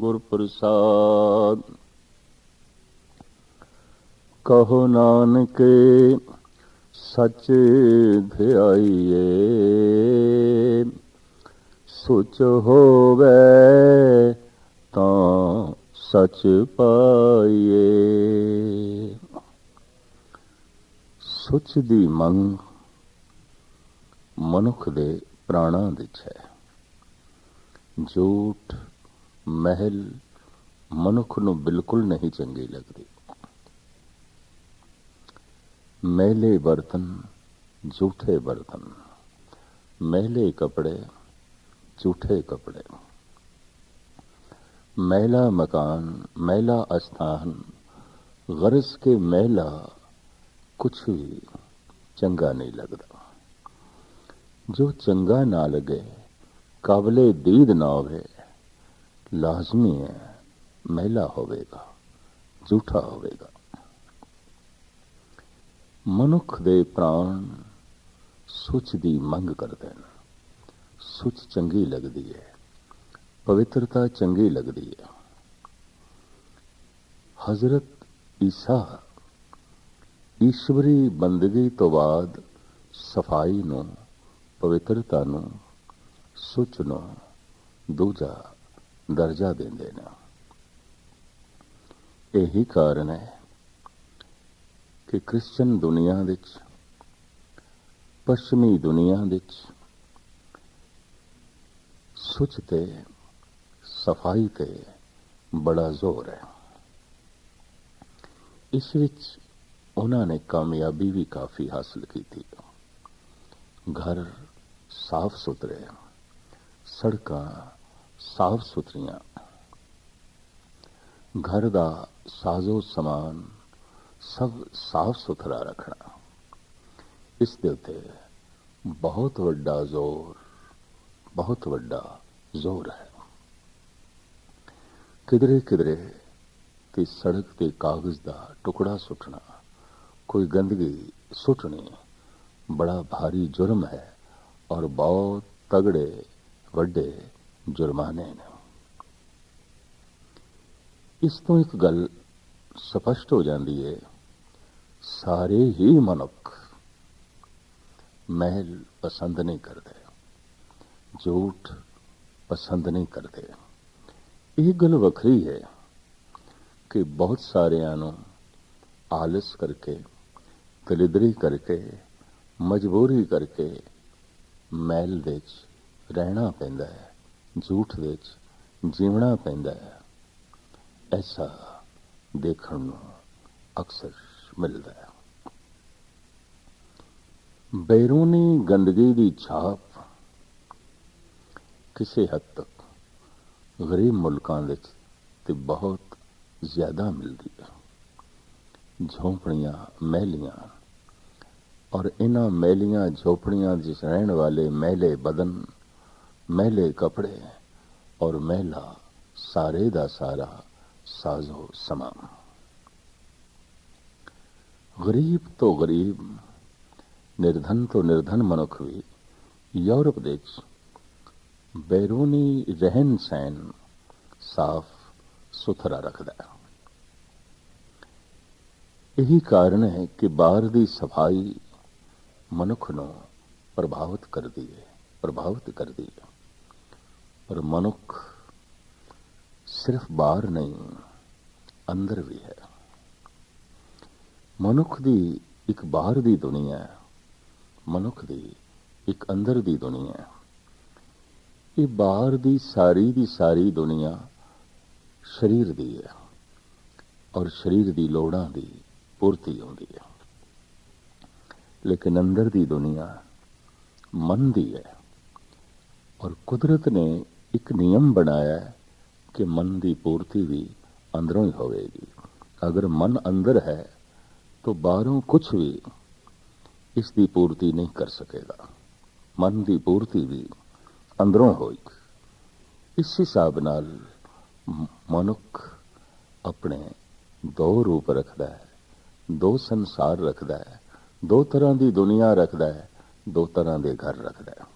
ਗੁਰ ਪ੍ਰਸਾਦ। ਕਹੋ ਨਾਨਕ, ਸੱਚ ਧਿਆਈਏ। ਸੁਚ ਹੋਵੇ ਤਾਂ ਸੱਚ ਪਾਈਏ। ਸੁਚ ਦੀ ਮੰਗ ਮਨੁੱਖ ਦੇ ਪ੍ਰਾਣਾਂ ਵਿੱਚ ਹੈ। ਝੂਠ ਮਹਿਲ ਮਨੁੱਖ ਨੂੰ ਬਿਲਕੁਲ ਨਹੀਂ ਚੰਗੀ ਲੱਗਦੀ ਮਹਿਲੇ ਬਰਤਨ ਝੂਠੇ ਬਰਤਨ ਮਹਿਲੇ ਕਪੜੇ ਝੂਠੇ ਕਪੜੇ ਮਹਿਲਾ ਮਕਾਨ ਮਹਿਲਾ ਅਸਥਾਨ ਗਰਜ਼ ਕੇ ਮਹਿਲਾ ਕੁਛ ਵੀ ਚੰਗਾ ਨਹੀਂ ਲੱਗਦਾ ਜੋ ਚੰਗਾ ਨਾ ਲਗੇ ਕਾਬਲੇ ਦੀਦ ਨਾ ਹੋਵੇ ਲਾਜ਼ਮੀ ਹੈ। ਮਹਿਲਾ ਹੋਵੇਗਾ, ਝੂਠਾ ਹੋਵੇਗਾ। ਮਨੁੱਖ ਦੇ ਪ੍ਰਾਣ ਸੁੱਚ ਦੀ ਮੰਗ ਕਰਦੇ ਨੇ ਸੁੱਚ ਚੰਗੀ ਲੱਗਦੀ ਹੈ, ਪਵਿੱਤਰਤਾ ਚੰਗੀ ਲੱਗਦੀ ਹੈ। ਹਜ਼ਰਤ ਈਸਾ ਈਸ਼ਵਰੀ ਬੰਦਗੀ ਤੋਂ ਬਾਅਦ ਸਫ਼ਾਈ ਨੂੰ, ਪਵਿੱਤਰਤਾ ਨੂੰ, ਸੁਚ ਨੂੰ ਦੂਜਾ ਦਰਜਾ ਦਿੰਦੇ ਨੇ। ਇਹੀ ਕਾਰਨ ਹੈ ਕਿ ਕ੍ਰਿਸਚੀਅਨ ਦੁਨੀਆ ਵਿੱਚ, ਪੱਛਮੀ ਦੁਨੀਆ ਵਿੱਚ ਸੁਚ ਤੇ ਸਫ਼ਾਈ ਤੇ ਬੜਾ ਜ਼ੋਰ ਹੈ। ਇਸ ਵਿੱਚ ਉਹਨਾਂ ਨੇ ਕਾਮਯਾਬੀ ਵੀ ਕਾਫੀ ਹਾਸਲ ਕੀਤੀ। ਘਰ ਸਾਫ਼ ਸੁਥਰੇ ਸੜਕਾਂ ਸਾਫ਼ ਸੁਥਰੀਆਂ ਘਰ ਦਾ ਸਾਜ਼ੋ ਸਮਾਨ ਸਭ ਸਾਫ਼ ਸੁਥਰਾ ਰੱਖਣਾ। ਇਸ ਦੇ ਉੱਤੇ ਬਹੁਤ ਵੱਡਾ ਜ਼ੋਰ, ਬਹੁਤ ਵੱਡਾ ਜ਼ੋਰ ਹੈ। ਕਿਧਰੇ ਕਿਧਰੇ ਤੇ ਸੜਕ ਤੇ ਕਾਗਜ਼ ਦਾ ਟੁਕੜਾ ਸੁੱਟਣਾ, ਕੋਈ ਗੰਦਗੀ ਸੁੱਟਣੀ ਬੜਾ ਭਾਰੀ ਜੁਰਮ ਹੈ ਔਰ ਬਹੁਤ ਤਗੜੇ ਵੱਡੇ ਜੁਰਮਾਨੇ ਨੇ। ਇਸ ਤੋਂ ਇੱਕ ਗੱਲ ਸਪਸ਼ਟ ਹੋ ਜਾਂਦੀ ਹੈ। ਸਾਰੇ ਹੀ ਮਨੁੱਖ ਮਹਿਲ ਪਸੰਦ ਨਹੀਂ ਕਰਦੇ। ਝੂਠ ਪਸੰਦ ਨਹੀਂ ਕਰਦੇ। ਇਹ ਗੱਲ ਵੱਖਰੀ ਹੈ ਕਿ ਬਹੁਤ ਸਾਰਿਆਂ ਨੂੰ ਆਲਸ ਕਰਕੇ, ਦਲਿਦਰੀ ਕਰਕੇ, ਮਜਬੂਰੀ ਕਰਕੇ ਮਹਿਲ ਵਿੱਚ ਰਹਿਣਾ ਪੈਂਦਾ ਹੈ। ਝੂਠ ਵਿੱਚ ਜੀਵਣਾ ਪੈਂਦਾ ਹੈ। ਐਸਾ ਦੇਖਣ ਨੂੰ ਅਕਸਰ ਮਿਲਦਾ ਹੈ। ਬੈਰੂਨੀ ਗੰਦਗੀ ਦੀ ਛਾਪ ਕਿਸੇ ਹੱਦ ਤੱਕ ਗਰੀਬ ਮੁਲਕਾਂ ਵਿੱਚ ਤੇ ਬਹੁਤ ਜ਼ਿਆਦਾ ਮਿਲਦੀ ਹੈ। ਝੌਂਪੜੀਆਂ, ਮਹਿਲੀਆਂ ਔਰ ਇਹਨਾਂ ਮਹਿਲੀਆਂ, ਝੋਪੜੀਆਂ ਜਿਸ ਰਹਿਣ ਵਾਲੇ ਮਹਿਲੇ ਬਦਨ ਮਹਿਲੇ ਕਪੜੇ ਔਰ ਮਹਿਲਾ ਸਾਰੇ ਦਾ ਸਾਰਾ ਸਾਜ਼ੋ ਸਮਾਨ ਗਰੀਬ ਤੋਂ ਗਰੀਬ ਨਿਰਧਨ ਤੋਂ ਨਿਰਧਨ ਮਨੁੱਖ ਵੀ ਯੂਰਪ ਦੇ ਵਿੱਚ ਬੈਰੂਨੀ ਰਹਿਣ ਸਹਿਣ ਸਾਫ਼ ਸੁਥਰਾ ਰੱਖਦਾ ਹੈ ਇਹੀ ਕਾਰਨ ਹੈ ਕਿ ਬਾਹਰ ਦੀ ਸਫ਼ਾਈ ਮਨੁੱਖ ਨੂੰ ਪ੍ਰਭਾਵਿਤ ਕਰਦੀ ਹੈ ਪ੍ਰਭਾਵਿਤ ਕਰਦੀ ਹੈ ਪਰ ਮਨੁੱਖ ਸਿਰਫ ਬਾਹਰ ਨਹੀਂ, ਅੰਦਰ ਵੀ ਹੈ। ਮਨੁੱਖ ਦੀ ਇੱਕ ਬਾਹਰ ਦੀ ਦੁਨੀਆ ਹੈ, ਮਨੁੱਖ ਦੀ ਇੱਕ ਅੰਦਰ ਦੀ ਦੁਨੀਆ ਹੈ। ਇਹ ਬਾਹਰ ਦੀ ਸਾਰੀ ਦੀ ਸਾਰੀ ਦੁਨੀਆ ਸਰੀਰ ਦੀ ਹੈ ਔਰ ਸਰੀਰ ਦੀ ਲੋੜਾਂ ਦੀ ਪੂਰਤੀ ਹੁੰਦੀ ਹੈ। ਲੇਕਿਨ ਅੰਦਰ ਦੀ ਦੁਨੀਆ ਮਨ ਦੀ ਹੈ ਔਰ ਕੁਦਰਤ ਨੇ ਇੱਕ ਨਿਯਮ ਬਣਾਇਆ ਹੈ ਕਿ ਮਨ ਦੀ ਪੂਰਤੀ ਵੀ ਅੰਦਰੋਂ ਹੀ ਹੋਵੇਗੀ। ਅਗਰ ਮਨ ਅੰਦਰ ਹੈ, ਤਾਂ ਬਾਹਰੋਂ ਕੁਝ ਵੀ ਇਸ ਦੀ ਪੂਰਤੀ ਨਹੀਂ ਕਰ ਸਕੇਗਾ। ਮਨ ਦੀ ਪੂਰਤੀ ਵੀ ਅੰਦਰੋਂ ਹੋਏਗੀ। ਇਸ ਹਿਸਾਬ ਨਾਲ ਮਨੁੱਖ ਆਪਣੇ ਦੋ ਰੂਪ ਰੱਖਦਾ ਹੈ। ਦੋ ਸੰਸਾਰ ਰੱਖਦਾ ਹੈ। ਦੋ ਤਰ੍ਹਾਂ ਦੀ ਦੁਨੀਆ ਰੱਖਦਾ ਹੈ। ਦੋ ਤਰ੍ਹਾਂ ਦੇ ਘਰ ਰੱਖਦਾ ਹੈ।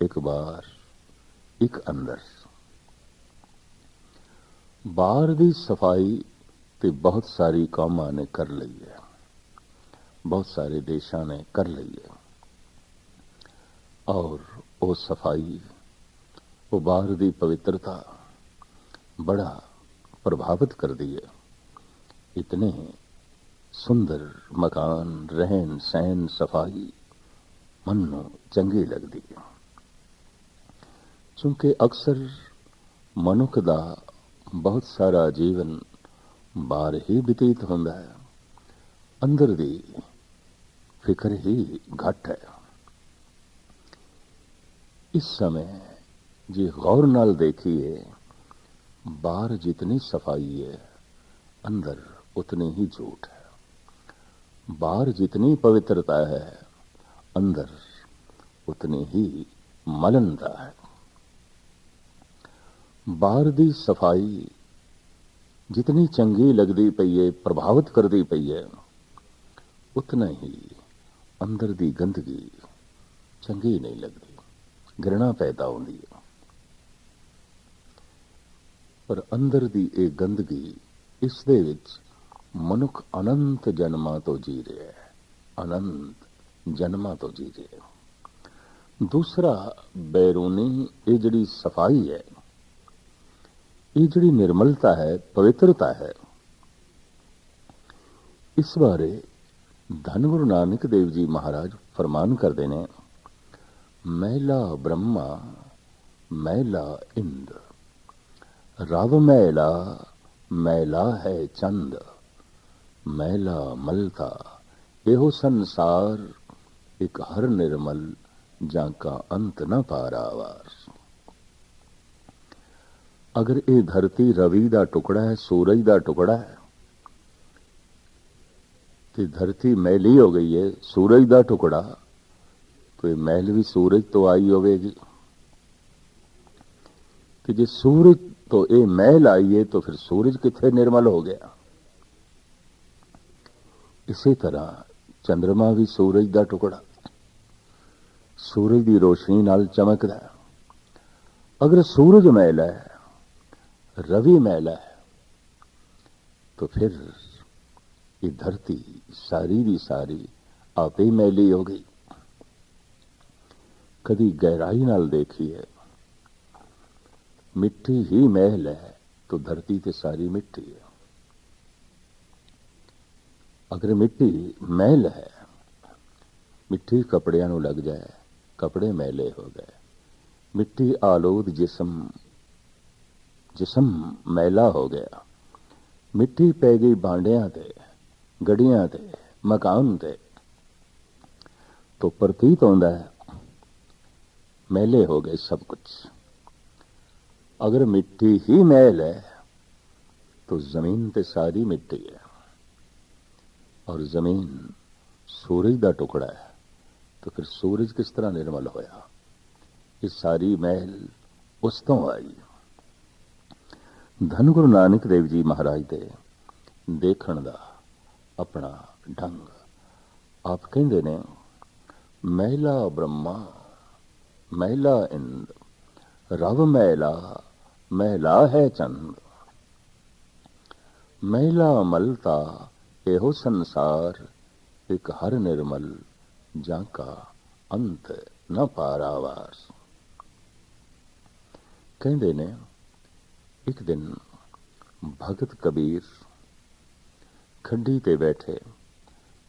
ਇੱਕ ਵਾਰ ਇੱਕ ਅੰਦਰ ਬਾਹਰ ਦੀ ਸਫ਼ਾਈ ਤੇ ਬਹੁਤ ਸਾਰੀ ਕੌਮਾਂ ਨੇ ਕਰ ਲਈ ਹੈ ਬਹੁਤ ਸਾਰੇ ਦੇਸ਼ਾਂ ਨੇ ਕਰ ਲਈ ਹੈ ਔਰ ਉਹ ਸਫ਼ਾਈ ਉਹ ਬਾਹਰ ਦੀ ਪਵਿੱਤਰਤਾ ਬੜਾ ਪ੍ਰਭਾਵਿਤ ਕਰਦੀ ਹੈ ਇਤਨੇ ਸੁੰਦਰ ਮਕਾਨ ਰਹਿਣ ਸਹਿਣ ਸਫ਼ਾਈ ਮਨ ਨੂੰ ਚੰਗੀ ਲੱਗਦੀ چونکہ اکثر منک دا بہت سارا جیون بار ہی بتیت ہوں اندر دی فکر ہی گھٹ ہے۔ اس سمے جی غور نال دیکھیے، بار جتنی صفائی ہے، اندر اتنی ہی جھوٹ ہے۔ بار جتنی پوترتا ہے، اندر اتنی ہی ملن ہے۔ ਬਾਹਰ ਦੀ ਸਫ਼ਾਈ ਜਿਤਨੀ ਚੰਗੀ ਲੱਗਦੀ ਪਈ ਹੈ ਪ੍ਰਭਾਵਿਤ ਕਰਦੀ ਪਈ ਹੈ ਉਤਨਾ ਹੀ ਅੰਦਰ ਦੀ ਗੰਦਗੀ ਚੰਗੀ ਨਹੀਂ ਲੱਗਦੀ, ਘ੍ਰਿਣਾ ਪੈਦਾ ਹੁੰਦੀ ਹੈ ਪਰ ਅੰਦਰ ਦੀ ਇਹ ਗੰਦਗੀ ਇਸ ਦੇ ਵਿੱਚ ਮਨੁੱਖ ਅਨੰਤ ਜਨਮਾਂ ਤੋਂ ਜੀ ਰਿਹਾ ਹੈ, ਅਨੰਤ ਜਨਮਾਂ ਤੋਂ ਜੀ ਰਿਹਾ ਹੈ। ਦੂਸਰਾ ਬੈਰੂਨੀ, ਇਹ ਜਿਹੜੀ ਸਫ਼ਾਈ ਹੈ ਇਹ ਜਿਹੜੀ ਨਿਰਮਲਤਾ ਹੈ ਪਵਿੱਤਰਤਾ ਹੈ ਇਸ ਬਾਰੇ ਧੰਨ ਗੁਰੂ ਨਾਨਕ ਦੇਵ ਜੀ ਮਹਾਰਾਜ ਫਰਮਾਨ ਕਰਦੇ ਨੇ ਮਹਿਲਾ ਬ੍ਰਹਮਾ ਮਹਿਲਾ ਇੰਦ ਰਵ ਮਹਿਲਾ ਮਹਿਲਾ ਹੈ ਚੰਦ ਮਹਿਲਾ ਮਲਤਾ ਇਹੋ ਸੰਸਾਰ ਇੱਕ ਹਰ ਨਿਰਮਲ ਜਾਂ ਕਾ ਅੰਤ ਨਾ ਪਾਰਾਵਾਰ ਅਗਰ ਇਹ ਧਰਤੀ ਰਵੀ ਦਾ ਟੁਕੜਾ ਹੈ, ਸੂਰਜ ਦਾ ਟੁਕੜਾ ਹੈ, ਤੇ ਧਰਤੀ ਮੈਲੀ ਹੋ ਗਈ ਹੈ, ਸੂਰਜ ਦਾ ਟੁਕੜਾ, ਤੇ ਮੈਲ ਵੀ ਸੂਰਜ ਤੋਂ ਆਈ ਹੋਵੇਗੀ। ਤੇ ਜੇ ਸੂਰਜ ਤੋਂ ਇਹ ਮੈਲ ਆਈ ਹੈ, ਤਾਂ ਫਿਰ ਸੂਰਜ ਕਿੱਥੇ ਨਿਰਮਲ ਹੋ ਗਿਆ? ਇਸੇ ਤਰ੍ਹਾਂ ਚੰ드ਰਮਾ ਵੀ ਸੂਰਜ ਦਾ ਟੁਕੜਾ। ਸੂਰਜ ਦੀ ਰੋਸ਼ਨੀ ਨਾਲ ਚਮਕਦਾ ਅਗਰ ਸੂਰਜ ਮੈਲ ਹੈ रवि मैला है तो फिर ये धरती सारी दी सारी आपे ही मैली हो गई कभी गहराई नाल देखिए मिट्टी ही महल है तो धरती ते सारी मिट्टी है अगर मिट्टी महल है मिट्टी कपड़िया लग जाए कपड़े मैले हो गए मिट्टी आलोद जिसम ਜਿਸਮ ਜਿਸਮ ਮੈਲਾ ਹੋ ਗਿਆ। ਮਿੱਟੀ ਪੈ ਗਈ ਬਾਂਡਿਆਂ ਤੇ, ਗੜੀਆਂ ਤੇ, ਮਕਾਨ ਤੇ। ਤੋ ਪ੍ਰਤੀਤ ਹੁੰਦਾ ਹੈ। ਮੈਲੇ ਹੋ ਗਏ ਸਭ ਕੁਝ ਅਗਰ ਮਿੱਟੀ ਹੀ ਮੈਲ ਹੈ तो ਜ਼ਮੀਨ ਤੇ ਸਾਰੀ ਮਿੱਟੀ ਹੈ। ਔਰ ਜ਼ਮੀਨ ਸੂਰਜ ਦਾ ਟੁਕੜਾ ਹੈ, ਤਾਂ ਫਿਰ ਸੂਰਜ ਕਿਸ ਤਰ੍ਹਾਂ ਨਿਰਮਲ ਹੋਇਆ? ਇਹ ਸਾਰੀ ਮਹਿਲ ਉਸ ਤੋਂ ਆਈ। ਧੰਨ ਗੁਰੂ ਨਾਨਕ ਦੇਵ ਜੀ ਮਹਾਰਾਜ ਦੇ ਦੇਖਣ ਦਾ ਆਪਣਾ ਢੰਗ। ਆਪ ਕਹਿੰਦੇ ਨੇ, ਮਹਿਲਾ ਬ੍ਰਹਮਾ, ਮਹਿਲਾ ਇੰਦ, ਰਵ ਮਹਿਲਾ ਮਹਿਲਾ ਹੈ ਚੰਦ। ਮਹਿਲਾ ਮਲਤਾ, ਇਹੋ ਸੰਸਾਰ, ਇੱਕ ਹਰ ਨਿਰਮਲ, ਜਾਂ ਕਾ ਅੰਤ ਨਾ ਪਾਰਾਵਾਰ। ਕਹਿੰਦੇ ਨੇ ਇੱਕ ਦਿਨ ਭਗਤ ਕਬੀਰ ਖੱਡੀ ਤੇ ਬੈਠੇ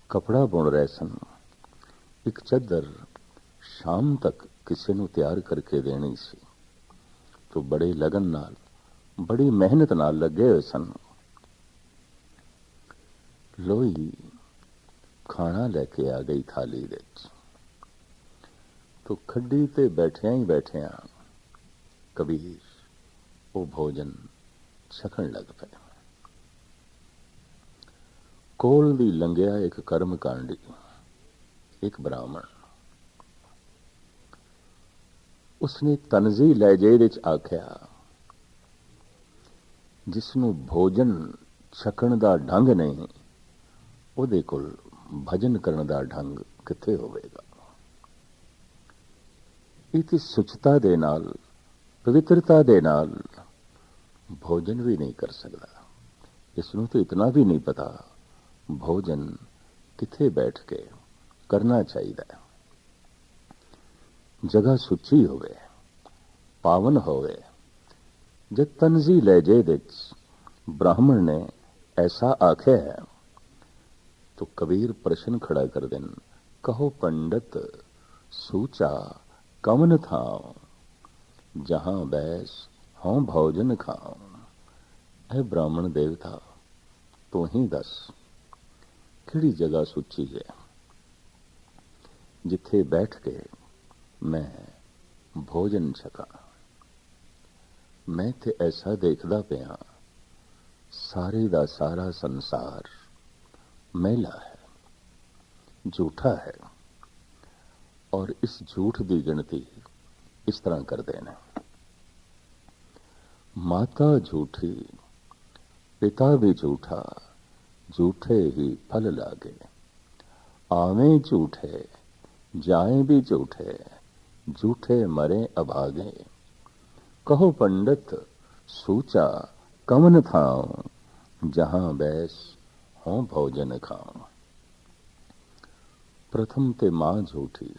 ਕਪੜਾ ਬੁਣ ਰਹੇ ਸਨ। ਇੱਕ ਚੱਦਰ ਸ਼ਾਮ ਤੱਕ ਕਿਸੇ ਨੂੰ ਤਿਆਰ ਕਰਕੇ ਦੇਣੀ ਸੀ। ਤੋਂ ਬੜੇ ਲਗਨ ਨਾਲ, ਬੜੀ ਮਿਹਨਤ ਨਾਲ ਲੱਗੇ ਹੋਏ ਸਨ। ਲੋਈ ਖਾਣਾ ਲੈ ਕੇ ਆ ਗਈ ਥਾਲੀ ਵਿੱਚ। ਤੋਂ ਖੱਡੀ ਤੇ ਬੈਠਿਆਂ ਹੀ ਬੈਠਿਆਂ ਕਬੀਰ ਉਹ ਭੋਜਨ ਛਕਣ ਲੱਗ ਪਏ। ਕੋਲ ਦੀ ਲੰਘਿਆ ਇੱਕ ਕਰਮ ਕਾਂਡੀ, ਇੱਕ ਬ੍ਰਾਹਮਣ। ਉਸਨੇ ਤਨਜ਼ੀ ਲਹਿਜੇ ਵਿੱਚ ਆਖਿਆ ਜਿਸ ਨੂੰ ਭੋਜਨ ਛਕਣ ਦਾ ਢੰਗ ਨਹੀਂ, ਉਹਦੇ ਕੋਲ ਭਜਨ ਕਰਨ ਦਾ ਢੰਗ ਕਿੱਥੇ ਹੋਵੇਗਾ? ਇਹ ਤੇ ਸੁਚਤਾ ਦੇ ਨਾਲ ਪਵਿੱਤਰਤਾ ਦੇ ਨਾਲ ਭੋਜਨ ਵੀ ਨਹੀਂ ਕਰ ਸਕਦਾ ਇਸ ਨੂੰ ਤਾਂ ਇਤਨਾ ਵੀ ਨਹੀਂ ਪਤਾ ਭੋਜਨ ਕਿੱਥੇ ਬੈਠ ਕੇ ਕਰਨਾ ਚਾਹੀਦਾ ਹੈ ਜਗ੍ਹਾ ਸੁੱਚੀ ਹੋਵੇ ਪਾਵਨ ਹੋਵੇ ਜੇ ਤਨਜ਼ੀ ਲਹਿਜੇ ਵਿੱਚ ਬ੍ਰਾਹਮਣ ਨੇ ਐਸਾ ਆਖਿਆ ਹੈ तो कबीर प्रश्न खड़ा कर देन कहो पंडित सूचा कमन था جہاں بحس ہوں بھوجن کھا یہ براہمن دیوتا، تو ہی دس کہڑی جگہ سچی ہے؟ جتنے بیٹھ کے میں بھوجن چکا میں ایسا دیکھتا پیا سارے کا سارا سنسار میلہ ہے، جھوٹا ہے۔ اور اس جھوٹ کی گنتی اس طرح کرتے ہیں ماتا جھوٹھی پتا بھی جھوٹا جھوٹے ہی پھل لاگے آویں جھوٹے جائیں بھی جھوٹے جھوٹے مریں اب آگے کہو پنڈت سوچا کمن تھاؤں جہاں بیس ہوں بھوجن کھاؤں پرتھم تے ماں جھوٹھی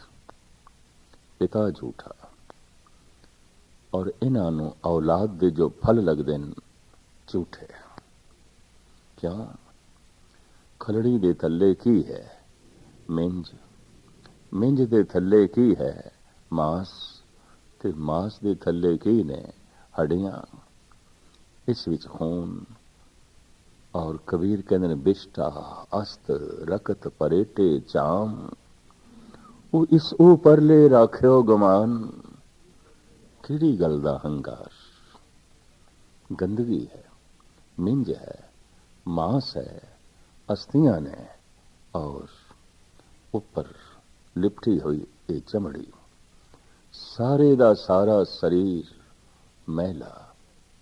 پتا جھوٹا ਔਰ ਇਹਨਾਂ ਨੂੰ ਔਲਾਦ ਦੇ ਜੋ ਫਲ ਲੱਗਦੇ ਨੇ, ਝੂਠੇ। ਕਿਆ ਖਲੜੀ ਦੇ ਥੱਲੇ ਕੀ ਹੈ? ਮਿੰਜ। ਮਿੰਜ ਦੇ ਥੱਲੇ ਕੀ ਹੈ? ਮਾਸ। ਤੇ ਮਾਸ ਦੇ ਥੱਲੇ ਕੀ ਨੇ? ਹੱਡੀਆਂ। ਇਸ ਵਿੱਚ ਖੂਨ। ਔਰ ਕਬੀਰ ਕਹਿੰਦੇ ਨੇ, ਬਿਸ਼ਟਾ, ਅਸਤ, ਰਕਤ, ਪਰੇਟੇ, ਚਾਮ। ਉਹ ਇਸ ਉਪਰਲੇ ਰੱਖਿਓ ਗਮਾਨ। ਕਿਹੜੀ ਗੱਲ ਦਾ ਹੰਕਾਰ। ਗੰਦਗੀ ਹੈ, ਮਿੰਜ ਹੈ, ਮਾਸ ਹੈ, ਅਸਤੀਆਂ ਨੇ ਔਰ ਉੱਪਰ ਲਿਪਟੀ ਹੋਈ ਇਹ ਚਮੜੀ। ਸਾਰੇ ਦਾ ਸਾਰਾ ਸਰੀਰ ਮੈਲਾ,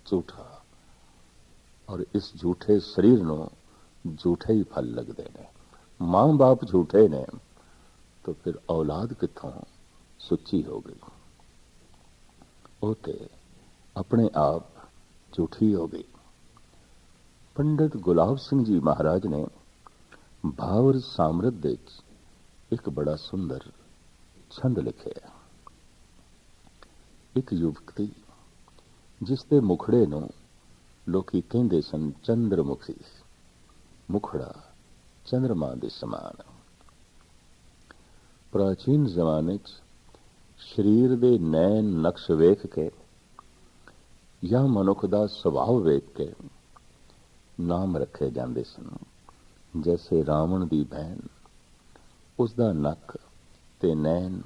ਝੂਠਾ ਔਰ ਇਸ ਝੂਠੇ ਸਰੀਰ ਨੂੰ ਝੂਠੇ ਹੀ ਫਲ ਲੱਗਦੇ ਨੇ। ਮਾਂ-ਬਾਪ ਝੂਠੇ ਨੇ, ਤਾਂ ਫਿਰ ਔਲਾਦ ਕਿੱਥੋਂ ਸੁੱਚੀ ਹੋ ਗਈ? ਉਹ ਤੇ ਆਪਣੇ ਆਪ ਝੂਠੀ ਹੋ ਗਈ। ਪੰਡਤ ਗੁਲਾਬ ਸਿੰਘ ਜੀ ਮਹਾਰਾਜ ਨੇ ਭਾਵਰ ਸਾਮਰਤ ਦੇ ਇੱਕ ਬੜਾ ਸੁੰਦਰ ਛੰਦ ਲਿਖਿਆ ਇੱਕ ਯੁਵਕਤੀ ਜਿਸ ਦੇ ਮੁਖੜੇ ਨੂੰ ਲੋਕੀ ਕਹਿੰਦੇ ਸਨ ਚੰਦਰਮੁਖੀ, ਮੁਖੜਾ ਚੰਦਰਮਾ ਦੇ ਸਮਾਨ। ਪ੍ਰਾਚੀਨ ਜ਼ਮਾਨੇ 'ਚ ਸਰੀਰ ਦੇ ਨੈਣ ਨਕਸ਼ ਵੇਖ ਕੇ ਜਾਂ ਮਨੁੱਖ ਦਾ ਸੁਭਾਅ ਵੇਖ ਕੇ ਨਾਮ ਰੱਖੇ ਜਾਂਦੇ ਸਨ। ਜੈਸੇ ਰਾਵਣ ਦੀ ਭੈਣ ਉਸ ਦਾ ਨੱਕ ਤੇ ਨੈਣ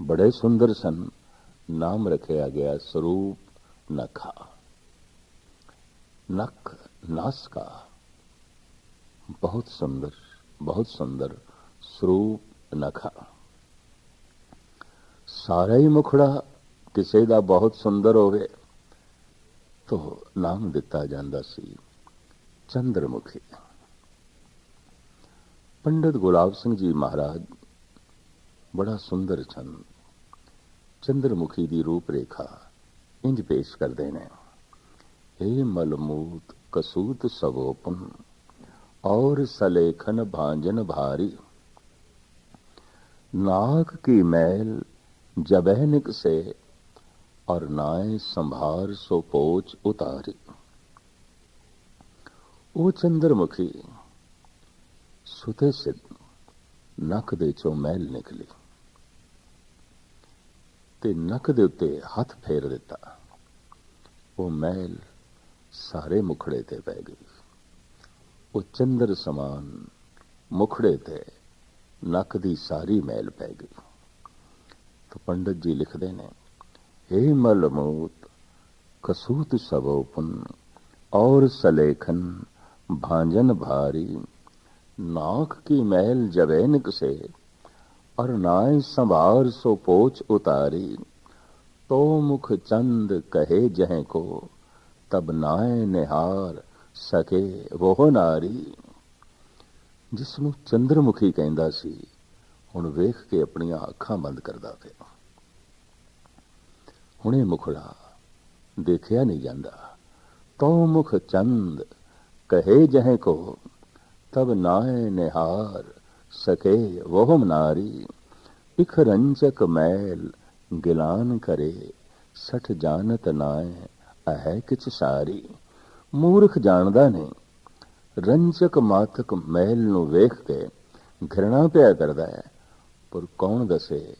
ਬੜੇ ਸੁੰਦਰ ਸਨ। ਨਾਮ ਰੱਖਿਆ ਗਿਆ ਸਰੂਪ ਨਖਾ। ਨਖ ਨਾਸਕਾ। ਬਹੁਤ ਸੁੰਦਰ ਬਹੁਤ ਸੁੰਦਰ ਸਰੂਪ ਨਖਾ। ਸਾਰਾ ਹੀ ਮੁਖੜਾ, ਕਿਸੇ ਦਾ ਬਹੁਤ ਸੁੰਦਰ ਹੋਵੇ, ਤੋ ਨਾਮ ਦਿੱਤਾ ਜਾਂਦਾ ਸੀ ਚੰਦਰਮੁਖੀ। ਪੰਡਤ ਗੁਲਾਬ ਸਿੰਘ ਜੀ ਮਹਾਰਾਜ ਬੜਾ ਸੁੰਦਰ ਸਨ। ਚੰਦਰਮੁਖੀ ਦੀ ਰੂਪ ਰੇਖਾ ਇੰਜ ਪੇਸ਼ ਕਰਦੇ ਨੇ। ਇਹ ਮਲਮੂਤ ਕਸੂਤ ਸਵੋਪਨ, ਔਰ ਸਲੇਖਨ ਭਾਂਜਨ ਭਾਰੀ। ਨਾਕ ਕੀ ਮੈਲ जबैनिक से और नाए संभार सो पोच उतारी ਉਹ ਚੰਦਰਮੁਖੀ ਸੁਤੇ ਸਿੱਧ ਨੱਕ ਦੇ ਚੋਂ ਮੈਲ ਨਿਕਲੀ ਤੇ ਨੱਕ ਦੇ ਉੱਤੇ ਹੱਥ ਫੇਰ ਦਿੱਤਾ ਉਹ ਮੈਲ ਸਾਰੇ ਮੁਖੜੇ ਤੇ ਪੈ ਗਈ ਉਹ ਚੰਦਰ ਸਮਾਨ ਮੁਖੜੇ ਤੇ ਨੱਕ ਦੀ ਸਾਰੀ ਮੈਲ ਪੈ ਗਈ تو پنڈت جی لکھ دینے اے ملموت کسوت سبوپن اور سلیکھن بھانجن بھاری ناک کی محل جبینک سے اور نائے سنوار سو پوچ اتاری تو مکھ چند کہے جہیں کو تب نائے نہار سکے وہ ناری جس چندر مکھی کہندہ سی ਹੁਣ ਵੇਖ ਕੇ ਆਪਣੀਆਂ ਅੱਖਾਂ ਬੰਦ ਕਰਦਾ ਪਿਆ। ਹੁਣੇ ਮੁਖੜਾ ਦੇਖਿਆ ਨਹੀਂ ਜਾਂਦਾ। ਤਉ ਮੁਖ ਚੰਦ ਕਹੇ ਜਹੇ ਕੋ, ਤਬ ਨਾਏ ਨਿਹਾਰ ਸਕੇ ਵਹਮ ਨਾਰੀ। ਇਖ ਰੰਜਕ ਮੈਲ ਗਿਲਾਨ ਕਰੇ, ਸਠ ਜਾਣਤ ਨਾਏ ਅਹੈ ਕਿਛ ਸਾਰੀ। ਮੂਰਖ ਜਾਣਦਾ ਨਹੀਂ ਰੰਚਕ ਮਾਤਕ ਮੈਲ ਨੂੰ ਵੇਖ ਕੇ ਘਰਣਾ ਪਿਆ ਕਰਦਾ ਹੈ। ਪਰ ਕੌਣ ਦੱਸੇ?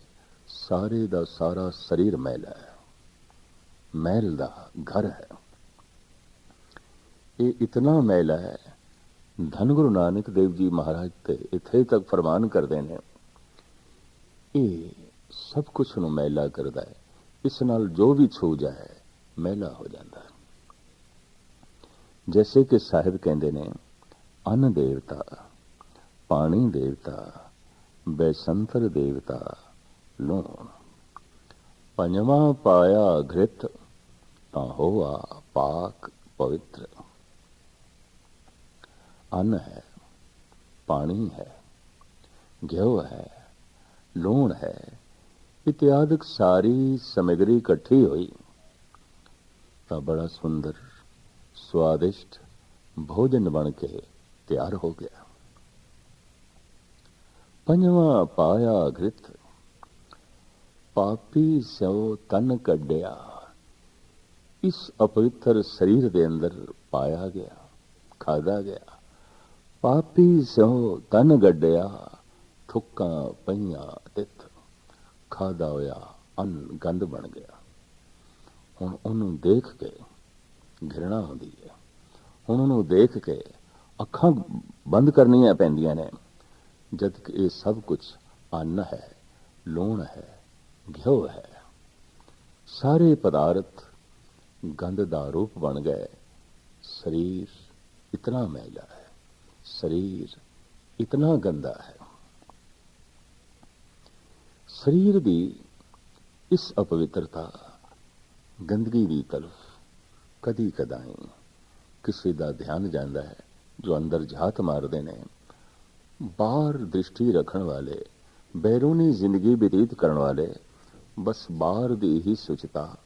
ਸਾਰੇ ਦਾ ਸਾਰਾ ਸਰੀਰ ਮਹਿਲ ਹੈ। ਮਹਿਲ ਦਾ ਘਰ ਹੈ। ਇਹ ਇਤਨਾ ਮਹਿਲ ਹੈ, ਧੰਨ ਗੁਰੂ ਨਾਨਕ ਦੇਵ ਜੀ ਮਹਾਰਾਜ ਤੇ ਇੱਥੇ ਤੱਕ ਫਰਮਾਨ ਕਰਦੇ ਨੇ, ਇਹ ਸਭ ਕੁਝ ਨੂੰ ਮੈਲਾ ਕਰਦਾ ਹੈ। ਇਸ ਨਾਲ ਜੋ ਵੀ ਛੂ ਜਾਏ, ਮੈਲਾ ਹੋ ਜਾਂਦਾ ਹੈ। ਜੈਸੇ ਕਿ ਸਾਹਿਬ ਕਹਿੰਦੇ ਨੇ, ਅਨ ਦੇਵਤਾ, ਪਾਣੀ ਦੇਵਤਾ ਬੈਸੰਤਰ ਦੇਵਤਾ ਲੂਣ। ਪੰਜਵਾਂ ਪਾਇਆ ਘ੍ਰਿਤ, ਤਾਂ ਹੋਆ ਪਾਕ ਪਵਿੱਤਰ। ਅੰਨ ਹੈ, ਪਾਣੀ ਹੈ, ਘਿਓ ਹੈ, ਲੂਣ ਹੈ। ਇਤਿਆਦਿਕ ਸਾਰੀ ਸਮਗਰੀ ਇਕੱਠੀ ਹੋਈ। ਤਾਂ ਬੜਾ ਸੁੰਦਰ, ਸਵਾਦਿਸ਼ਟ ਭੋਜਨ ਬਣ ਕੇ ਤਿਆਰ ਹੋ ਗਿਆ। ਪੰਜਵਾਂ ਪਾਇਆ ਘ੍ਰਿਤ, ਪਾਪੀ ਸੋ ਤਨ ਕੱਢਿਆ। ਇਸ ਅਪਵਿੱਤਰ ਸਰੀਰ ਦੇ ਅੰਦਰ ਪਾਇਆ ਗਿਆ ਖਾਦਾ ਗਿਆ। ਪਾਪੀ ਸੋ ਤਨ ਗੱਡਿਆ, ਥੁੱਕਾਂ ਪਈਆਂ ਤਿੱਥ ਖਾਦਾ ਹੋਇਆ ਅਨ ਗੰਦ ਬਣ ਗਿਆ। ਹੁਣ ਉਹਨੂੰ ਦੇਖ ਕੇ ਘਿਰਣਾ ਹੁੰਦੀ ਹੈ। ਹੁਣ ਉਹਨੂੰ ਦੇਖ ਕੇ ਅੱਖਾਂ ਬੰਦ ਕਰਨੀਆਂ ਪੈਂਦੀਆਂ ਨੇ। ਜਦ ਕਿ ਇਹ ਸਭ ਕੁਝ ਅੰਨ ਹੈ, ਲੂਣ ਹੈ, ਘਿਓ ਹੈ। ਸਾਰੇ ਪਦਾਰਥ ਗੰਧ ਦਾ ਰੂਪ ਬਣ ਗਏ। ਸਰੀਰ ਇਤਨਾ ਮੈਲਾ ਹੈ, ਸਰੀਰ ਇਤਨਾ ਗੰਦਾ ਹੈ। ਸਰੀਰ ਦੀ ਇਸ ਅਪਵਿੱਤਰਤਾ ਗੰਦਗੀ ਦੀ ਤਰਫ ਕਦੀ ਕਦਾਈ ਕਿਸੇ ਦਾ ਧਿਆਨ ਜਾਂਦਾ ਹੈ, ਜੋ ਅੰਦਰ ਝਾਤ ਮਾਰਦੇ ਨੇ। ਬਾਹਰ ਦ੍ਰਿਸ਼ਟੀ ਰੱਖਣ ਵਾਲੇ, ਬੈਰੂਨੀ ਜ਼ਿੰਦਗੀ ਬਤੀਤ ਕਰਨ ਵਾਲੇ, ਬਸ ਬਾਹਰ ਦੀ ਹੀ ਸੁਚਤਾ,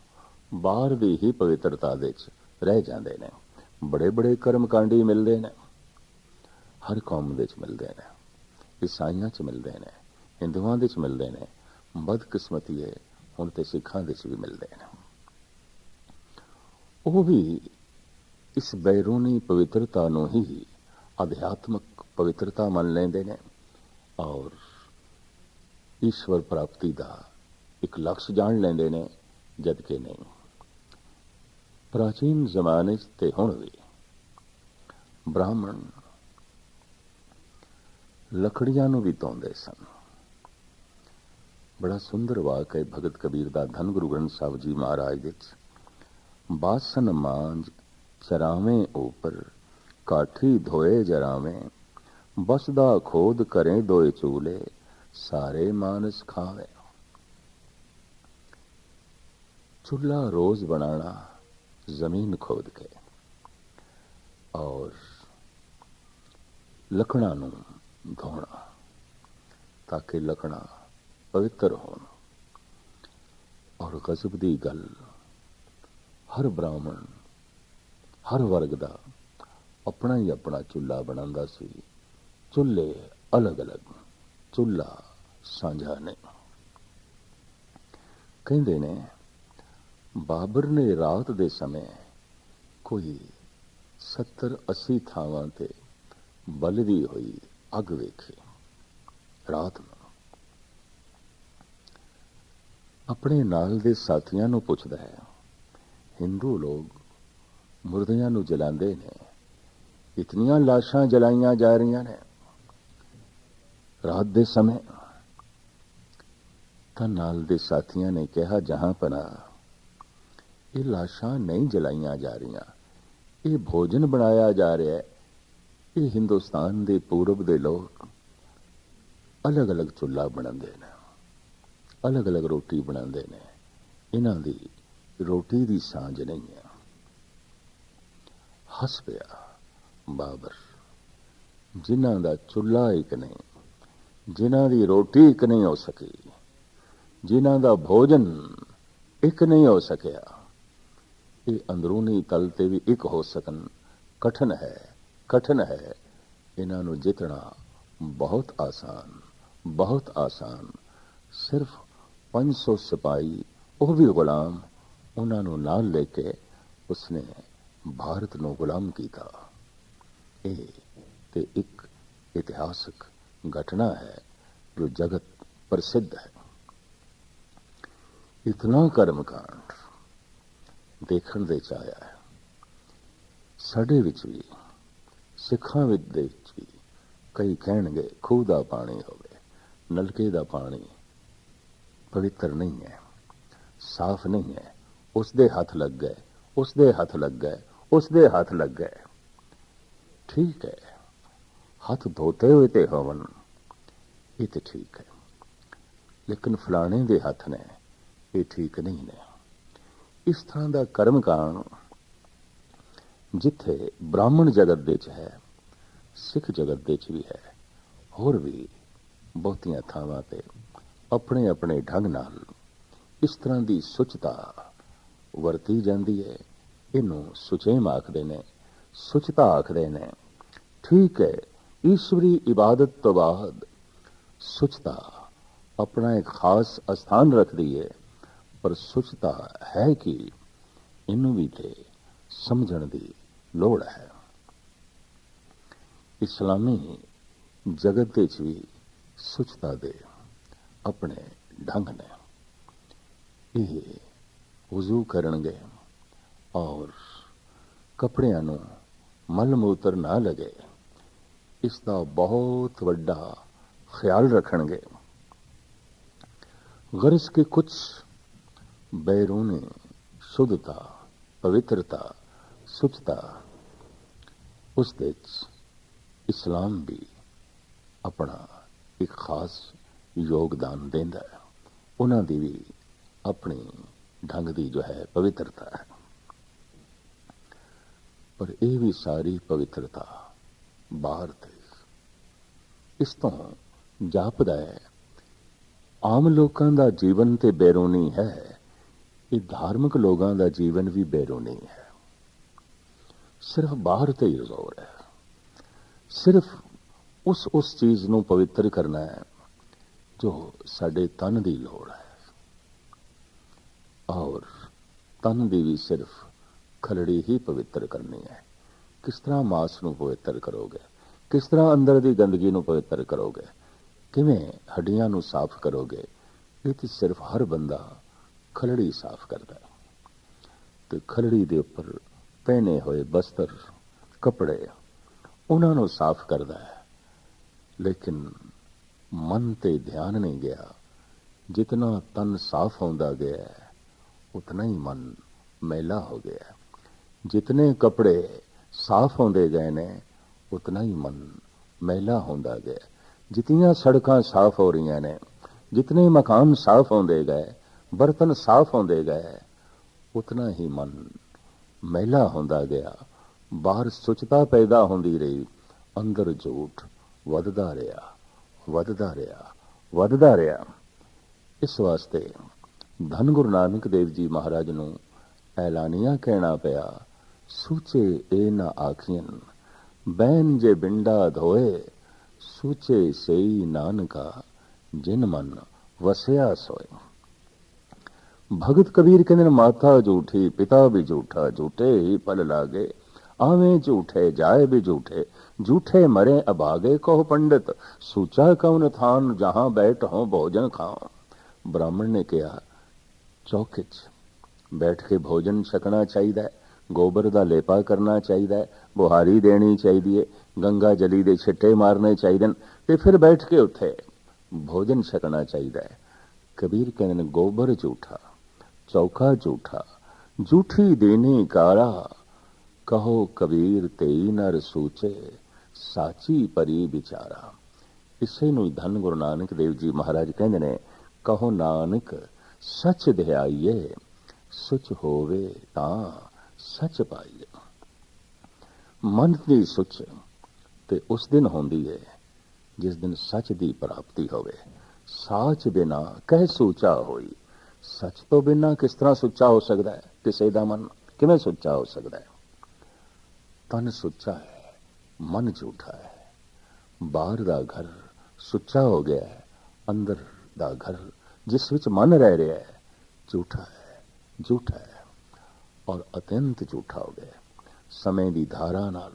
ਬਾਹਰ ਦੀ ਹੀ ਪਵਿੱਤਰਤਾ ਦੇ ਵਿੱਚ ਰਹਿ ਜਾਂਦੇ ਨੇ। ਬੜੇ ਬੜੇ ਕਰਮਕਾਂਡੀ ਮਿਲਦੇ ਨੇ। ਹਰ ਕੌਮ ਦੇ ਵਿੱਚ ਮਿਲਦੇ ਨੇ। ਈਸਾਈਆਂ 'ਚ ਮਿਲਦੇ ਨੇ। ਹਿੰਦੂਆਂ ਦੇ 'ਚ ਮਿਲਦੇ ਨੇ। ਬਦਕਿਸਮਤੀ ਹੈ ਹੁਣ ਤੇ ਸਿੱਖਾਂ ਦੇ 'ਚ ਵੀ ਮਿਲਦੇ ਨੇ। ਉਹ ਵੀ ਇਸ ਬੈਰੂਨੀ ਪਵਿੱਤਰਤਾ ਨੂੰ ਹੀ ਅਧਿਆਤਮਕ ਪਵਿੱਤਰਤਾ ਮੰਨ ਲੈਂਦੇ ਨੇ ਔਰ ਈਸ਼ਵਰ ਪ੍ਰਾਪਤੀ ਦਾ ਇੱਕ ਲਕਸ਼ ਜਾਣ ਲੈਂਦੇ ਨੇ, ਜਦ ਕਿ ਨਹੀਂ। ਪ੍ਰਾਚੀਨ ਜ਼ਮਾਨੇ 'ਚ ਤੇ ਹੁਣ ਵੀ ਬ੍ਰਾਹਮਣ ਲਕੜੀਆਂ ਨੂੰ ਵੀ ਤੋਂਦੇ ਸਨ। ਬੜਾ ਸੁੰਦਰ ਵਾਕ ਹੈ ਭਗਤ ਕਬੀਰ ਦਾ ਧੰਨ ਗੁਰੂ ਗ੍ਰੰਥ ਸਾਹਿਬ ਜੀ ਮਹਾਰਾਜ ਵਿੱਚ। ਬਾਸਨ ਮਾਂਜ ਚਰਾਵੇਂ ਉਪਰ, ਕਾਠੀ ਧੋਏ ਜਰਾਵੇਂ ਬਸਦਾ ਖੋਦ ਕਰੇ ਦੋਏ ਚੂਲੇ, ਸਾਰੇ ਮਾਨਸ ਖਾਵੇ। ਚੁੱਲਾ ਰੋਜ਼ ਬਣਾਣਾ ਜ਼ਮੀਨ ਖੋਦ ਕੇ। ਔਰ ਲਕਣਾ ਨੂੰ ਧੋਣਾ, ਤਾਂ ਕਿ ਲਕਣਾ ਪਵਿੱਤਰ ਹੋਣ। ਔਰ ਗਜ਼ਬ ਦੀ ਗੱਲ, ਹਰ ਬ੍ਰਾਹਮਣ, ਹਰ ਵਰਗ ਦਾ ਆਪਣਾ ਹੀ ਆਪਣਾ ਚੁੱਲਾ ਬਣਾਉਂਦਾ ਸੀ। ਚੁੱਲੇ ਅਲੱਗ-ਅਲੱਗ ਚੁੱਲਾ ਸਾਂਝਾ ਨਹੀਂ ਕਹਿੰਦੇ ਨੇ, ਬਾਬਰ ਨੇ ਰਾਤ ਦੇ ਸਮੇਂ ਕੋਈ 70 80 ਥਾਵਾਂ ਤੇ ਬਲਦੀ ਹੋਈ ਅੱਗ ਵੇਖੀ। ਰਾਤ ਨੂੰ ਆਪਣੇ ਨਾਲ ਦੇ ਸਾਥੀਆਂ ਨੂੰ ਪੁੱਛਦਾ ਹੈ, ਹਿੰਦੂ ਲੋਕ ਮੁਰਦਿਆਂ ਨੂੰ ਜਲਾਉਂਦੇ ਨੇ? ਇਤਨੀਆਂ ਲਾਸ਼ਾਂ ਜਲਾਈਆਂ ਜਾ ਰਹੀਆਂ ਨੇ? ਰਾਤ ਦੇ ਸਮੇਂ ਤਾਂ ਨਾਲ ਦੇ ਸਾਥੀਆਂ ਨੇ ਕਿਹਾ, ਜਹਾਂ ਪਨਾ, ਇਹ ਲਾਸ਼ਾਂ ਨਹੀਂ ਜਲਾਈਆਂ ਜਾ ਰਹੀਆਂ। ਇਹ ਭੋਜਨ ਬਣਾਇਆ ਜਾ ਰਿਹਾ ਹੈ। ਇਹ ਹਿੰਦੁਸਤਾਨ ਦੇ ਪੂਰਬ ਦੇ ਲੋਕ ਅਲੱਗ-ਅਲੱਗ ਚੁੱਲ੍ਹਾ ਬਣਾਉਂਦੇ ਨੇ, ਅਲੱਗ-ਅਲੱਗ ਰੋਟੀ ਬਣਾਉਂਦੇ ਨੇ। ਇਹਨਾਂ ਦੀ ਰੋਟੀ ਦੀ ਸਾਂਝ ਨਹੀਂ ਹੈ। ਹੱਸ ਪਿਆ ਬਾਬਰ, ਜਿਨ੍ਹਾਂ ਦਾ ਚੁੱਲ੍ਹਾ ਇੱਕ ਨਹੀਂ ਜਿਨ੍ਹਾਂ ਦੀ ਰੋਟੀ ਇੱਕ ਨਹੀਂ ਹੋ ਸਕੀ, ਜਿਨ੍ਹਾਂ ਦਾ ਭੋਜਨ ਇੱਕ ਨਹੀਂ ਹੋ ਸਕਿਆ, ਇਹ ਅੰਦਰੂਨੀ ਤਲ ਤੇ ਵੀ ਇੱਕ ਹੋ ਸਕਣ। ਕਠਨ ਹੈ ਕਠਨ ਹੈ। ਇਹਨਾਂ ਨੂੰ ਜਿੱਤਣਾ ਬਹੁਤ ਆਸਾਨ ਬਹੁਤ ਆਸਾਨ। ਸਿਰਫ 500 ਸਿਪਾਈ ਉਹ ਵੀ ਗੁਲਾਮ, ਉਹਨਾਂ ਨੂੰ ਨਾਲ ਲੈ ਕੇ ਉਸਨੇ ਭਾਰਤ ਨੂੰ ਗੁਲਾਮ ਕੀਤਾ। ਇਹ ਤੇ ਇੱਕ ਇਤਿਹਾਸਕ ਘਟਨਾ ਹੈ ਜੋ ਜਗਤ ਪ੍ਰਸਿੱਧ ਹੈ ਇਤਨਾ ਕਰਮ ਕਾਂਡ ਦੇਖਣ ਦੇ ਚਾਇਆ ਹੈ ਸਾਡੇ ਵਿੱਚ ਵੀ ਸਿੱਖਾਂ ਵਿੱਚ ਦੇ ਵਿੱਚ ਵੀ ਕਈ ਕਹਿਣਗੇ ਖੂਹ ਦਾ ਪਾਣੀ ਹੋਵੇ ਨਲਕੇ ਦਾ ਪਾਣੀ ਪਵਿੱਤਰ ਨਹੀਂ ਹੈ ਸਾਫ਼ ਨਹੀਂ ਹੈ ਉਸ ਦੇ ਹੱਥ ਲੱਗ ਗਏ ਉਸ ਦੇ ਹੱਥ ਲੱਗ ਗਏ ਉਸ ਦੇ ਹੱਥ ਲੱਗ ਗਏ ਠੀਕ ਹੈ ਹੱਥ ਧੋਤੇ ਹੋਏ ਤੇ ਹੋਵਨ। ਇਹ ਤੇ ਠੀਕ ਹੈ। ਲੇਕਿਨ ਫਲਾਣੇ ਦੇ ਹੱਥ ਨੇ, ਇਹ ਠੀਕ ਨਹੀਂ ਨੇ। ਇਸ ਤਰ੍ਹਾਂ ਦਾ ਕਰਮ ਕਾਂਡ ਜਿੱਥੇ ਬ੍ਰਾਹਮਣ ਜਗਤ ਦੇ ਚ ਹੈ, ਸਿੱਖ ਜਗਤ ਦੇ ਚ ਵੀ ਹੈ, ਹੋਰ ਵੀ ਬਹੁਤੀਆਂ ਥਾਵਾਂ ਤੇ ਆਪਣੇ ਆਪਣੇ ਢੰਗ ਨਾਲ ਇਸ ਤਰ੍ਹਾਂ ਦੀ ਸੁਚਤਾ ਵਰਤੀ ਜਾਂਦੀ ਹੈ। ਇਹਨੂੰ ਸੁਚੇਮ ਆਖਦੇ ਨੇ, ਸੁਚਤਾ ਆਖਦੇ ਨੇ। ਠੀਕ ਹੈ ਈਸ਼ਵਰੀ ਇਬਾਦਤ ਤੋਂ ਬਾਅਦ ਸੁਚਤਾ ਆਪਣਾ ਇੱਕ ਖਾਸ ਸਥਾਨ ਰੱਖਦੀ ਹੈ ਪਰ ਸੁਚਤਾ ਹੈ ਕਿ ਇਹਨੂੰ ਵੀ ਤੇ ਸਮਝਣ ਦੀ ਲੋੜ ਹੈ। ਇਸਲਾਮੀ ਜਗਤ ਵਿੱਚ ਵੀ ਸੁਚਤਾ ਦੇ ਆਪਣੇ ਢੰਗ ਨੇ। ਇਹ ਵਜ਼ੂ ਕਰਨਗੇ ਔਰ ਕਪੜਿਆਂ ਨੂੰ ਮਲ ਮੂਤਰ ਨਾ ਲਗੇ। ਇਸ ਦਾ ਬਹੁਤ ਵੱਡਾ ਖਿਆਲ ਰੱਖਣਗੇ। ਗਰਜ਼ ਕਿ ਕੁਝ ਬੈਰੂਨੀ ਸੁਧਤਾ, ਪਵਿੱਤਰਤਾ, ਸੁਚਤਾ, ਉਸ ਦੇ ਇਸਲਾਮ ਵੀ ਆਪਣਾ ਇੱਕ ਖਾਸ ਯੋਗਦਾਨ ਦਿੰਦਾ ਹੈ। ਉਹਨਾਂ ਦੀ ਵੀ ਆਪਣੀ ਢੰਗ ਦੀ ਜੋ ਹੈ ਪਵਿੱਤਰਤਾ ਹੈ। ਪਰ ਇਹ ਵੀ ਸਾਰੀ ਪਵਿੱਤਰਤਾ ਬਾਹਰ ਤੇ ਇਸ ਤੋਂ ਜਾਪਦਾ ਹੈ, ਆਮ ਲੋਕਾਂ ਦਾ ਜੀਵਨ ਤੇ ਬੈਰੂਨੀ ਹੈ, ਇਹ ਧਾਰਮਿਕ ਲੋਕਾਂ ਦਾ ਜੀਵਨ ਵੀ ਬੈਰੂਨੀ ਹੈ। ਸਿਰਫ ਬਾਹਰ ਤੇ ਹੀ ਜ਼ੋਰ ਹੈ। ਸਿਰਫ ਉਸ ਉਸ ਚੀਜ਼ ਨੂੰ ਪਵਿੱਤਰ ਕਰਨਾ ਹੈ, ਜੋ ਸਾਡੇ ਤਨ ਦੀ ਲੋੜ ਹੈ। ਔਰ ਤਨ ਦੀ ਵੀ ਸਿਰਫ ਖਲੜੀ ਹੀ ਪਵਿੱਤਰ ਕਰਨੀ ਹੈ। ਕਿਸ ਤਰ੍ਹਾਂ ਮਾਸ ਨੂੰ ਪਵਿੱਤਰ ਕਰੋਗੇ? ਕਿਸ ਤਰ੍ਹਾਂ ਅੰਦਰ ਦੀ ਗੰਦਗੀ ਨੂੰ ਪਵਿੱਤਰ ਕਰੋਗੇ? ਕਿਵੇਂ ਹੱਡੀਆਂ ਨੂੰ ਸਾਫ਼ ਕਰੋਗੇ? ਇਹ ਤੇ ਸਿਰਫ ਹਰ ਬੰਦਾ ਖਲੜੀ ਸਾਫ਼ ਕਰਦਾ ਹੈ। ਤੇ ਖਲੜੀ ਦੇ ਉੱਪਰ ਪਹਿਨੇ ਹੋਏ ਬਸਤਰ, ਕੱਪੜੇ ਉਹਨਾਂ ਨੂੰ ਸਾਫ਼ ਕਰਦਾ ਹੈ। ਲੇਕਿਨ ਮਨ ਤੇ ਧਿਆਨ ਨਹੀਂ ਗਿਆ। ਜਿਤਨਾ ਤਨ ਸਾਫ਼ ਹੁੰਦਾ ਗਿਆ ਉਤਨਾ ਹੀ ਮਨ ਮੈਲਾ ਹੋ ਗਿਆ ਜਿਤਨੇ ਕੱਪੜੇ ਸਾਫ਼ ਹੁੰਦੇ ਗਏ ਨੇ ਉਤਨਾ ਹੀ ਮਨ ਮੈਲਾ ਹੁੰਦਾ ਗਿਆ। ਜਿਤਨੀਆਂ ਸੜਕਾਂ ਸਾਫ਼ ਹੋ ਰਹੀਆਂ ਨੇ, ਜਿਤਨੇ ਮਕਾਨ ਸਾਫ਼ ਹੁੰਦੇ ਗਏ, ਬਰਤਨ ਸਾਫ਼ ਹੁੰਦੇ ਗਏ, ਉਤਨਾ ਹੀ ਮਨ ਮੈਲਾ ਹੁੰਦਾ ਗਿਆ। ਬਾਹਰ ਸੁਚਤਾ ਪੈਦਾ ਹੁੰਦੀ ਰਹੀ, ਅੰਦਰ ਝੂਠ ਵੱਧਦਾ ਰਿਹਾ ਵੱਧਦਾ ਰਿਹਾ ਵੱਧਦਾ ਰਿਹਾ। ਇਸ ਵਾਸਤੇ ਧੰਨ ਗੁਰੂ ਨਾਨਕ ਦੇਵ ਜੀ ਮਹਾਰਾਜ ਨੂੰ ਐਲਾਨੀਆਂ ਕਹਿਣਾ ਪਿਆ, ਸੂਚੇ ਇਹ ਨਾ ਆਖੀਨ ਬੈਨ ਜੇ ਬਿੰਡਾ ਧੋਏ ਸੂਚੇ ਸਈ ਨਾਨਕਾ ਜਿਨ ਮਨ ਵਸਿਆ ਸੋਏ ਭਗਤ ਕਬੀਰ ਕਹਿੰਦੇ ਨੇ ਮਾਤਾ ਝੂਠੀ ਪਿਤਾ ਵੀ ਝੂਠਾ ਝੂਠੇ ਹੀ ਪਲ ਲਾਗੇ ਆਵੇਂ ਝੂਠੇ ਜਾਏ ਵੀ ਝੂਠੇ ਝੂਠੇ ਮਰੇ ਅਭਾਗੇ ਕਹੋ ਪੰਡਿਤ ਸੂਚਾ ਕਉਨ ਥਾਨ ਜਹਾਂ ਬੈਠ ਹੋ ਭੋਜਨ ਖਾਓ ਬ੍ਰਾਹਮਣ ਨੇ ਕਿਹਾ ਚੌਕੇ 'ਚ ਬੈਠ ਕੇ ਭੋਜਨ ਛਕਣਾ ਚਾਹੀਦਾ ਹੈ ਗੋਬਰ ਦਾ ਲੇਪਾ ਕਰਨਾ ਚਾਹੀਦਾ ਹੈ, ਬੁਹਾਰੀ ਦੇਣੀ ਚਾਹੀਦੀ ਹੈ, ਗੰਗਾ ਜਲੀ ਦੇ ਛਿੱਟੇ ਮਾਰਨੇ ਚਾਹੀਦੇ ਨੇ ਤੇ ਫਿਰ ਬੈਠ ਕੇ ਉੱਥੇ ਭੋਜਨ ਛਕਣਾ ਚਾਹੀਦਾ ਹੈ। ਕਬੀਰ ਕਹਿੰਦੇ ਨੇ, ਗੋਬਰ ਝੂਠਾ, ਚੌਖਾ ਝੂਠਾ, ਝੂਠੀ ਦੇਣੀ ਕਾਰਾ, ਕਹੋ ਕਬੀਰ ਤੇਈ ਨਰ ਸੂਚੇ, ਸਾਚੀ ਪਰੀ ਵਿਚਾਰਾ। ਇਸੇ ਨੂੰ ਧੰਨ ਗੁਰੂ ਨਾਨਕ ਦੇਵ ਜੀ ਮਹਾਰਾਜ ਕਹਿੰਦੇ ਨੇ, ਕਹੋ ਨਾਨਕ, ਸੱਚ ਦਿਹਾਈਏ, ਸੁਚ ਹੋਵੇ ਤਾਂ ਸੱਚ ਪਾਈਏ ਮਨ ਦੀ ਸੁੱਚ ਤੇ ਉਸ ਦਿਨ ਹੁੰਦੀ ਹੈ ਜਿਸ ਦਿਨ ਸੱਚ ਦੀ ਪ੍ਰਾਪਤੀ ਹੋਵੇ। ਸਾਚ ਬਿਨਾ ਕਹਿ ਸੋਚਾ ਹੋਈ। ਸੱਚ ਤੋਂ ਬਿਨਾ ਕਿਸ ਤਰ੍ਹਾਂ ਸੁੱਚਾ ਹੋ ਸਕਦਾ ਹੈ? ਕਿਸੇ ਦਾ ਮਨ ਕਿਵੇਂ ਸੁੱਚਾ ਹੋ ਸਕਦਾ ਹੈ? ਤਨ ਸੁੱਚਾ ਹੈ, ਮਨ ਝੂਠਾ ਹੈ। ਬਾਹਰ ਦਾ ਘਰ ਸੁੱਚਾ ਹੋ ਗਿਆ ਹੈ, ਅੰਦਰ ਦਾ ਘਰ ਜਿਸ ਵਿੱਚ ਮਨ ਰਹਿ ਰਿਹਾ ਹੈ, ਝੂਠਾ ਹੈ ਝੂਠਾ ਹੈ। ਔਰ ਅਤਿੰਤ ਝੂਠਾ ਹੋ ਗਿਆ। ਸਮੇਂ ਦੀ ਧਾਰਾ ਨਾਲ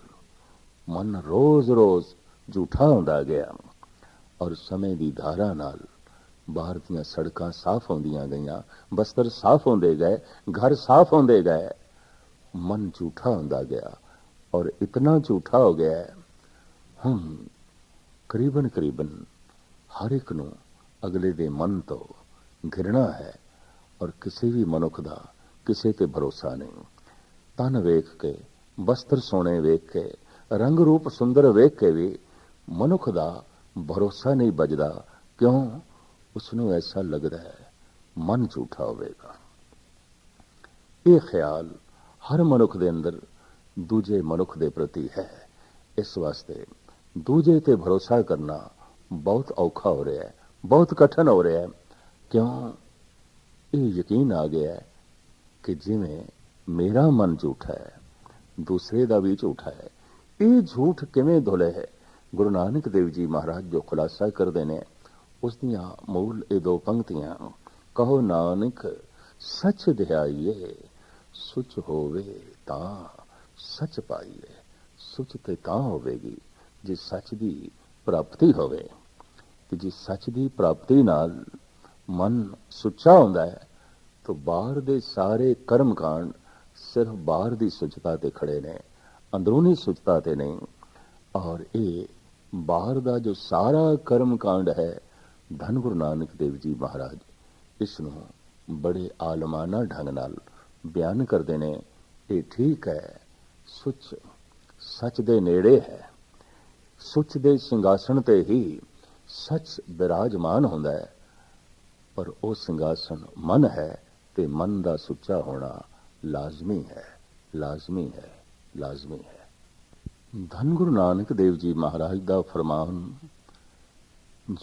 ਮਨ ਰੋਜ਼-ਰੋਜ਼ ਝੂਠਾ ਹੁੰਦਾ ਗਿਆ ਔਰ ਸਮੇਂ ਦੀ ਧਾਰਾ ਨਾਲ ਬਾਹਰ ਦੀਆਂ ਸੜਕਾਂ ਸਾਫ਼ ਹੁੰਦੀਆਂ ਗਈਆਂ ਬਸਤਰ ਸਾਫ਼ ਹੁੰਦੇ ਗਏ ਘਰ ਸਾਫ਼ ਹੁੰਦੇ ਗਏ ਮਨ ਝੂਠਾ ਹੁੰਦਾ ਗਿਆ ਔਰ ਇਤਨਾ ਝੂਠਾ ਹੋ ਗਿਆ ਹੈ, ਹੁਣ ਕਰੀਬਨ ਕਰੀਬਨ ਹਰ ਇੱਕ ਨੂੰ ਅਗਲੇ ਦੇ ਮਨ ਤੋਂ ਘਿਰਣਾ ਹੈ ਔਰ ਕਿਸੇ ਵੀ ਮਨੁੱਖ ਦਾ ਕਿਸੇ ਤੇ ਭਰੋਸਾ ਨਹੀਂ। ਤਨ ਵੇਖ ਕੇ, ਵਸਤਰ ਸੋਹਣੇ ਵੇਖ ਕੇ, ਰੰਗ ਰੂਪ ਸੁੰਦਰ ਵੇਖ ਕੇ ਵੀ ਮਨੁੱਖ ਦਾ ਭਰੋਸਾ ਨਹੀਂ ਬਜਦਾ ਕਿਉਂ? ਉਸ ਨੂੰ ਐਸਾ ਲੱਗਦਾ ਹੈ, ਮਨ ਝੂਠਾ ਹੋਵੇਗਾ। ਇਹ ਖਿਆਲ ਹਰ ਮਨੁੱਖ ਦੇ ਅੰਦਰ ਦੂਜੇ ਮਨੁੱਖ ਦੇ ਪ੍ਰਤੀ ਹੈ। ਇਸ ਵਾਸਤੇ ਦੂਜੇ ਤੇ ਭਰੋਸਾ ਕਰਨਾ ਬਹੁਤ ਔਖਾ ਹੋ ਰਿਹਾ ਹੈ, ਬਹੁਤ ਕਠਨ ਹੋ ਰਿਹਾ ਹੈ। ਕਿਉਂ? ਇਹ ਯਕੀਨ ਆ ਗਿਆ ਹੈ ਕਿ ਜਿਵੇਂ ਮੇਰਾ ਮਨ ਝੂਠਾ ਹੈ, ਦੂਸਰੇ ਦਾ ਵੀ ਝੂਠਾ ਹੈ, ਇਹ ਝੂਠ ਕਿਵੇਂ ਧੁਲੇ ਹੈ? ਗੁਰੂ ਨਾਨਕ ਦੇਵ ਜੀ ਮਹਾਰਾਜ ਜੋ ਖੁਲਾਸਾ ਕਰਦੇ ਨੇ, ਉਸ ਦੀਆਂ ਮੂਲ ਇਹ ਦੋ ਪੰਕਤੀਆਂ, ਕਹੋ ਨਾਨਕ, ਸੱਚ ਦਿਹਾਈਏ, ਸੁਚ ਹੋਵੇ ਤਾਂ ਸੱਚ ਪਾਈਏ, ਸੁਚ ਤੇ ਤਾਂ ਹੋਵੇਗੀ, ਜੇ ਸੱਚ ਦੀ ਪ੍ਰਾਪਤੀ ਹੋਵੇ, ਤੇ ਜੇ ਸੱਚ ਦੀ ਪ੍ਰਾਪਤੀ ਨਾਲ ਮਨ ਸੁੱਚਾ ਹੁੰਦਾ ਹੈ ਤਾਂ ਬਾਹਰ ਦੇ ਸਾਰੇ ਕਰਮ ਕਾਂਡ ਸਿਰਫ ਬਾਹਰ ਦੀ ਸੁਚਤਾ ਤੇ ਖੜੇ ਨੇ, ਅੰਦਰੂਨੀ ਸੁਚਤਾ ਤੇ ਨਹੀਂ। ਔਰ ਇਹ ਬਾਹਰ ਦਾ ਜੋ ਸਾਰਾ ਕਰਮ ਕਾਂਡ ਹੈ, ਧੰਨ ਗੁਰੂ ਨਾਨਕ ਦੇਵ ਜੀ ਮਹਾਰਾਜ, ਇਸ ਨੂੰ ਬੜੇ ਆਲਮਾਨਾ ਢੰਗ ਨਾਲ ਬਿਆਨ ਕਰਦੇ ਨੇ। ਇਹ ਠੀਕ ਹੈ, ਸੁੱਚ, ਸੱਚ ਦੇ ਨੇੜੇ ਹੈ। ਸੁੱਚ ਦੇ ਸਿੰਘਾਸਣ ਤੇ ਹੀ ਸੱਚ ਬਿਰਾਜਮਾਨ ਹੁੰਦਾ ਹੈ। ਪਰ ਉਹ ਸਿੰਘਾਸਣ ਮਨ ਹੈ ਤੇ ਮਨ ਦਾ ਸੁੱਚਾ ਹੋਣਾ ਲਾਜ਼ਮੀ ਹੈ ਲਾਜ਼ਮੀ ਹੈ ਲਾਜ਼ਮੀ ਹੈ। ਧੰਨ ਗੁਰੂ ਨਾਨਕ ਦੇਵ ਜੀ ਮਹਾਰਾਜ ਦਾ ਫਰਮਾਨ,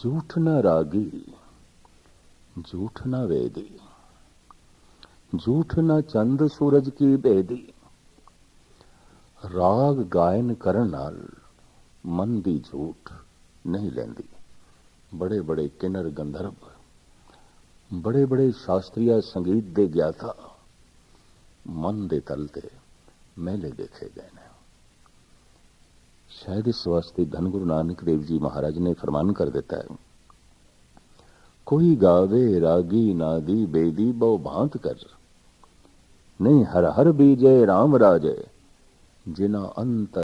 ਝੂਠ ਨਾ ਰਾਗੀ, ਝੂਠ ਨਾ ਵੇਦੀ, ਝੂਠ ਨਾ ਚੰਦ ਸੂਰਜ ਕੀ ਬੇਦੀ। ਰਾਗ ਗਾਇਨ ਕਰਨ ਨਾਲ ਮਨ ਦੀ ਝੂਠ ਨਹੀਂ ਲੈਂਦੀ। ਬੜੇ ਬੜੇ ਕਿਨਰ ਗੰਧਰਵ ਬੜੇ ਬੜੇ ਸ਼ਾਸਤਰੀय ਸੰਗੀਤ ਦੇ ਗਿਆਤਾ ਮਨ ਦੇ ਤਲ ਤੇ ਮਹਿਲੇ ਦੇਖੇ ਗਏ ਨੇ ਸ਼ਾਇਦ ਇਸ ਵਾਸਤੇ ਧੰਨ ਗੁਰੂ ਨਾਨਕ ਦੇਵ ਜੀ ਮਹਾਰਾਜ ਨੇ ਫਰਮਾਨ ਕਰ ਦਿੱਤਾ ਹੈ ਕੋਈ ਗਾਵੇ ਰਾਗੀ ਨਾਦੀ ਬੇਦੀ ਬਹੁ ਭਾਂਤ ਕਰ ਨਹੀਂ ਹਰ ਹਰ ਬੀਜੇ RAM ਰਾਜੇ ਜਿਨਾ ਅੰਤ